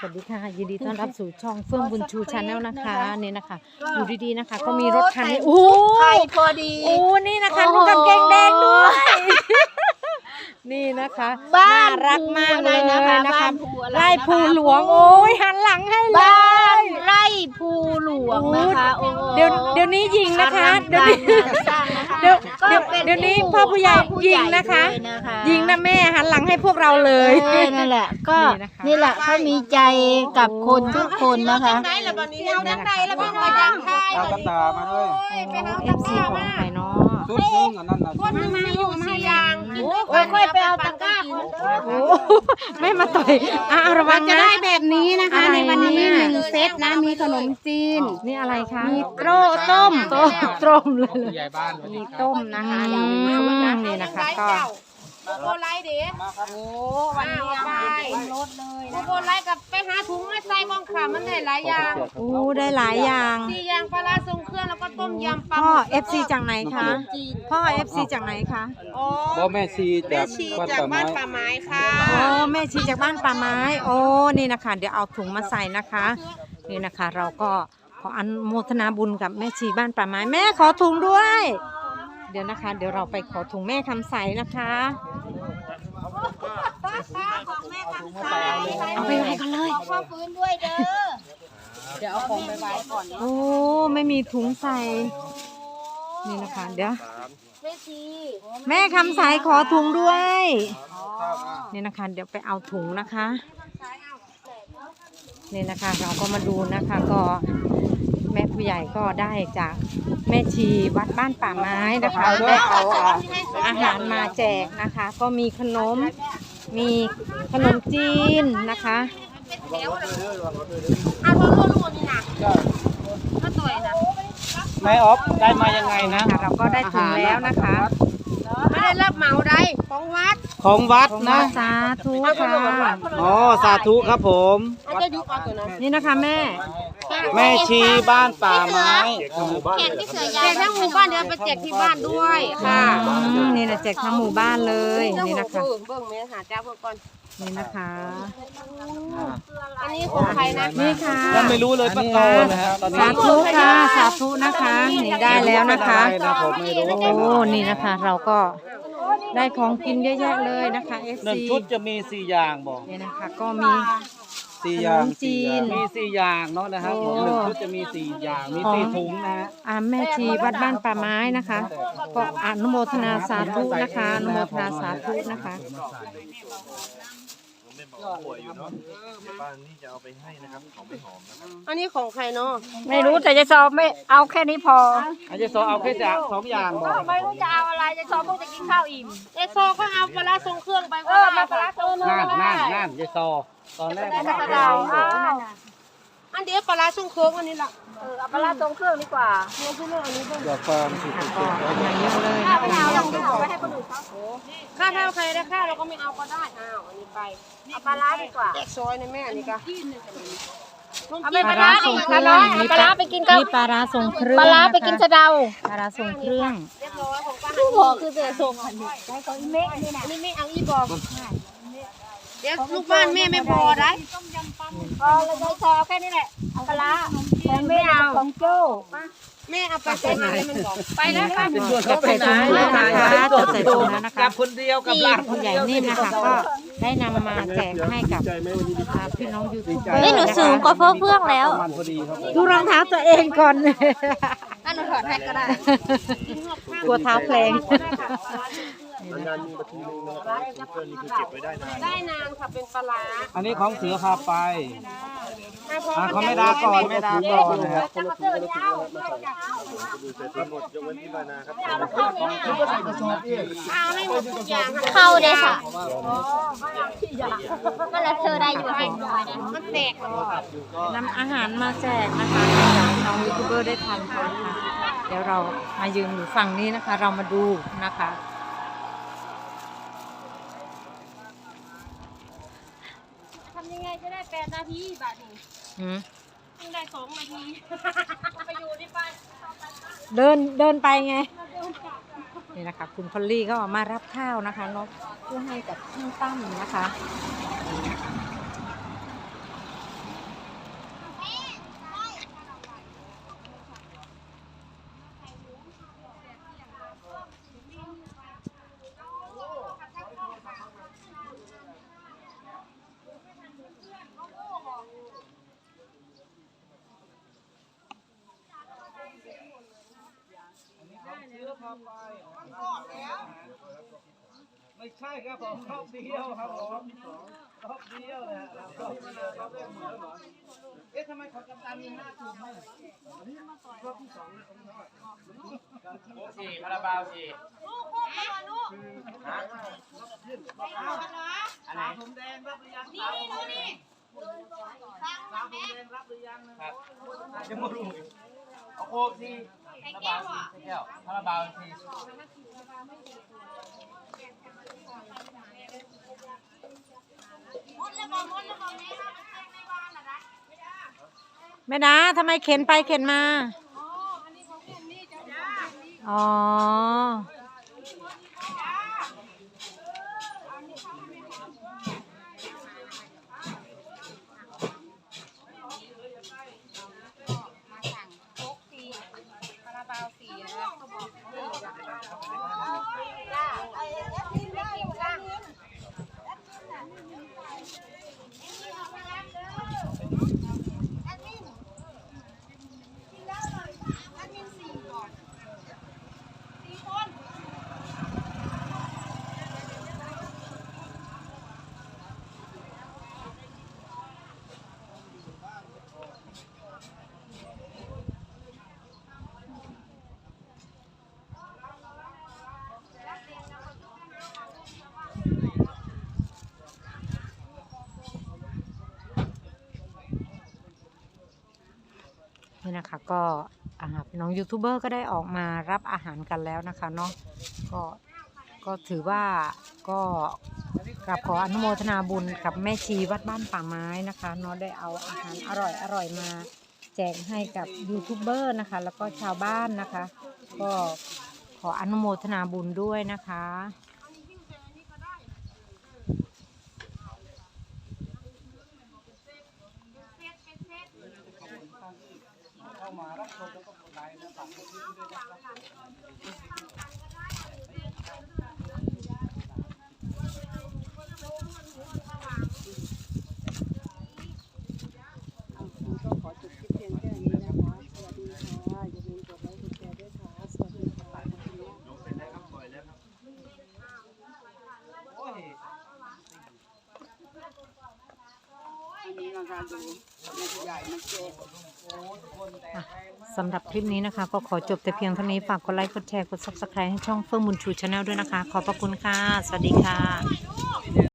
สวัสดีค่ะ ยินดีต้อนรับสู่ช่องเฟื่องบุญชูชาแนลนะคะนี่นะคะ อยู่ดีๆนะคะ ก็มีรถคันนี้โอ้โหไข่พอดีโอ้นี่นะคะโอ้นุ่งโหกางเกงแดงด้วย นี่นะคะบ้าน่านรักมากเลยภูอะไรนะคะบ้านภูอะไรไร่ภูนะคะหลวงโอ้ยหันหลังให้เลบ้านยไร่ภูหลวงนะคะโอ้โหเดี๋ยวเดี๋ยวนี้ยิงนะคะเดี๋ยวนี้สร้างนะคะเดี๋ยวก็เดี๋ยวป็เดี๋ยวนี้พ่อผู้ใหญ่ผู้ยิงใหญ่นะคะด้ว ยนะคะยิงนะแม่หันหลังให้พวกเราเลยเออนั่นแหละ ก็นี่นะคะ นี่แหละเขามีใจกับคนทุกคนนะคะได้ละบันนี้เอาดังใดละบันนี้ยังไทยเอากระตามาด้วยไปเอาเอตะฟซีกร้าของมาใครเนาะชุดนึงอันนั้นน่ะคนหนึงมาอยู่สี่ยางโอ้ยค่อยไปเอาตะกร้าคนเด้อโอ้แม่มาต่อยอะเอาระวังจะนะได้แบบนี้นะคะอะไรในวันนี้เนี่ยหนึ่งเซตนะ มีขนมจีน นี่อะไรคะมีโตรต้ม ต้มต้มเลยใหญ่บ้านมีต้มนะคะอืนี่มนี่นะคะก็ โบไลเด้โอ้วันนี้เอาไปรถเลยโบไลกับไปหาถุงมาใส่กองขามันได้หลายอย่างโอ้ได้หลายอย่างสี่อย่างปลาร้าทรงเครื่องแล้วก็ต้มยำปลาพ่อ FC จากไหนคะพ่อ FC จากไหนคะอ๋อบ่แม่ชีจากชีวัดจากป่าบ้าไม้นป่าไม้ค่ะโอ้แม่ชีจากบ้านป่าไม้ โอ้นี่นะคะ เดี๋ยวเอาถุงมาใส่นะคะ นี่นะคะ เราก็ขออนุโมทนาบุญกับแม่ชีบ้านป่าไม้แม่ขอถุงด้วย เดี๋ยวนะคะ เดี๋ยวเราไปขอถุงแม่คำใสนะคะเอาไปไว้กันเลยพ่อฟื้นด้วยเด้อเดี๋ยวเอาของไปไว้ก่อนโอ้ไม่มีถุงใส่นี่นะคะ เดี๋ยวแม่ชีแม่คำใสขอถุงด้วยนี่นะคะ เดี๋ยวไปเอาถุงนะคะนี่นะคะ เราก็มาดูนะคะ ก็แม่ผู้ใหญ่ก็ได้จาก แม่ชีวัดบ้านป่าไม้นะคะได้เอาอ่าอาหารมาแจกนะคะ ก็มีขนมมีขนมจีนนะคะเอาโทษลูกนี่นะถ้าต่อยนะแม่ออฟได้มายังไงนะค่ะเราก็ได้ถุงแล้วนะคะ ไม่ได้รับเหมาได้ของวัดของวัดนะสาธุค่ะอ๋อสาธุครับผมอันจะยุบเอาตัวนั้นนี่นะคะแม่ แม่ชีบ้านป่าไม้แขกที่เสือแจยาวกทั้งหมู่บ้านเดี๋ยวไปแจกที่บ้านด้วยค่ะอืมนี่นะแจกทั้งหมู่บ้านเลยนี่นะคะเบิ่งเบิ่งแม่หาเจ้าเพิ่นก่อนนี่นะคะ อันนี้ของใครนะนี่ค่ะยังไม่รู้เลยป้าโตนะฮะตอนนี้สาธุค่ะสาธุนะคะนี่ได้แล้วนะคะนะผมไม่รู้โอ้นี่นะคะ เราก็ได้ของกินเยอะแยะเลยนะคะหนึ่ง FC ชุดจะมีสี่อย่างบอกนี่นะคะก็มี สี่อย่างขนมจีน มีสี่อย่างเนาะนะครับผมโอ้หนึ่งชุดจะมีสี่อย่างมีสี่ถุงนะฮะอาแม่ชีวัดบ้านป่าไม้นะคะ ก็อนุโมทนาสาธุนะคะอนุโมทนาสาธุนะคะอันนี้ของใครเนาะไม่รู้แต่จะสอบไม่เอาแค่นี้พอ อาจจะสอเอาแค่จากสองอย่างบอกไม่รู้จะเอาอะไรจะชอบพวกจะกินข้าวอิ่ม เอโซก็เอาปลาร้าทรงเครื่องไปก็เออได้มาปลาร้าโซนนั่นนั่นนั่นยายซอ ตอนแรกได้ผมกระว่าดาวอ้าวอันเดียวปลาร้าทรงเครื่องอันนี้ล่ะเออเอาปลาร้าทรงเครื่องดีกว่าเนี่ยชื่อเรื่องอันนี้เบิ่งเกิดความสุขค่ะก็มาเยอะเลยถ้านะไม่คะเอาเราไม่เอาไว้ให้คนอื่นเขาค่าเท่าใครได้ค่าเราก็ไม่เอาก็ได้อ้าวอันนี้ไปเอาปลาร้าดีกว่าแจกซอยในแม่อันนี้ก็เอาไปปลาร้าส่งปเคลารื่อร้างมีปลาร้าไปกินกับมีปลาร้าส่งเครื่องปลาร้าไปกินสะเดาปลาร้าส่งเครื่องเรียบร้อยของป้าผู้พอคือเสือส่งอันนี้ได้ของอีเมฆนี่นะอันนี้ไม่เอาอีบอก เดี๋ยวลูกบ้านแม่ไม่พอได้พอเราได้ชอแค่นี้แหละเอาปลาร้าของไม่เอาของโจ้แม่เอาไปใส่ไหนมันบอกไปแล้วค่ะเป็นช่วงจดใส่ถุงแล้วนะคะจดใส่ถุงแล้วนะคะกับคนเดียวกับหลานคผู้นใหญ่เดียวนิ่มนะคะก็ได้นำมาแจกให้กับอ่าพี่น้องยูทูบเบอร์เฮ้ยหนูสูงกว่าเพื่อเพื่องแล้วมันพอดีครับดูรองเท้าตัวเองก่อนถ้าหนูถอดให้ก็ได้กลัวเท้าแพลง ได้นานค่ะเป็นปลาร้าอันนี้ของเสือพาไปอะเขาไม่ดาก่อนไม่ดาก่อนนะครับเอาให้หมดทุกอย่างเข้าได้ค่ะก็แล้วเธอได้อยู่ให้หน่อยนะมันแตกแล้วอะนำอาหารมาแจกนะคะให้กับน้องยูทูบเบอร์ได้ทานกันค่ะเดี๋ยวเรามายืนอยู่ฝั่งนี้นะคะ เรามาดูนะคะ ทำยังไงจะได้แปดนา ทีบาทนี้อืมต้องได้สองนาทีไปอยู่ที่บ้านเดินเดินไปไง นี่นะคะ คุณพอลลี่ก็มารับข้าวนะคะเนาะเพื่อให้กับช่างตั้มนะคะ ครับไปไม่ใช่ครับผมรอบเดียวครับผมรอบเดียวนะรอบเดียวรอบแรกเหมือนเหรอเอ๊ะทำไมของกัปตันมีห้าถุงเนี่ยรอบที่สองผมเท่าไหร่สี่พาราบาลสี่ลูกพ่อมาลูกอันไหนถุงแดงรับหรือยังนี่นี่ดูนี่ฟังสามามถุแม่งแดงรับหรือยังนะครับยังไม่รู้เอาโคกสี่ไข่พารา แก้บาวอะแก้วคาราบาวทีมดแล้วบอกมดแล้วบอกแม่ถ้ามันแจ้งในบ้านล่ะนะแม่ดาทำไมเข็นไปเข็นมา อ๋อ มาสั่งโค้กสีคาราบาวสีนะคะเขาบอกนี่จ้าไอ้แอดมินได้อยู่จ้า นี่นะคะ ก็น้องยูทูบเบอร์ก็ได้ออกมารับอาหารกันแล้วนะคะเนาะก็ก็ถือว่าก็กราบขออนุโมทนาบุญกับแม่ชีวัดบ้านป่าไม้นะคะเนาะได้เอาอาหารอร่อยอร่อยมาแจกให้กับยูทูบเบอร์นะคะ แล้วก็ชาวบ้านนะคะ ก็ขออนุโมทนาบุญด้วยนะคะ เข้ามารับชมแล้วก็กดไลค์นะฝากกดติดตามด้วยนะครับ ก็ขอจบคลิปเพียงแค่นี้นะคะ สวัสดีค่ะ อย่าลืมกดไลค์กดแชร์ด้วยค่ะ สวัสดีค่ะ โอ้ย อั นะคะดูแม่ผู้ใหญ่มันเจ๊สำหรับคลิปนี้นะคะ ก็ขอจบแต่เพียงเท่านี้ ฝากกดไลค์ กดแชร์ กด subscribe ให้ช่องเฟื่องบุญชูชาแนลด้วยนะคะ ขอบพระคุณค่ะ สวัสดีค่ะ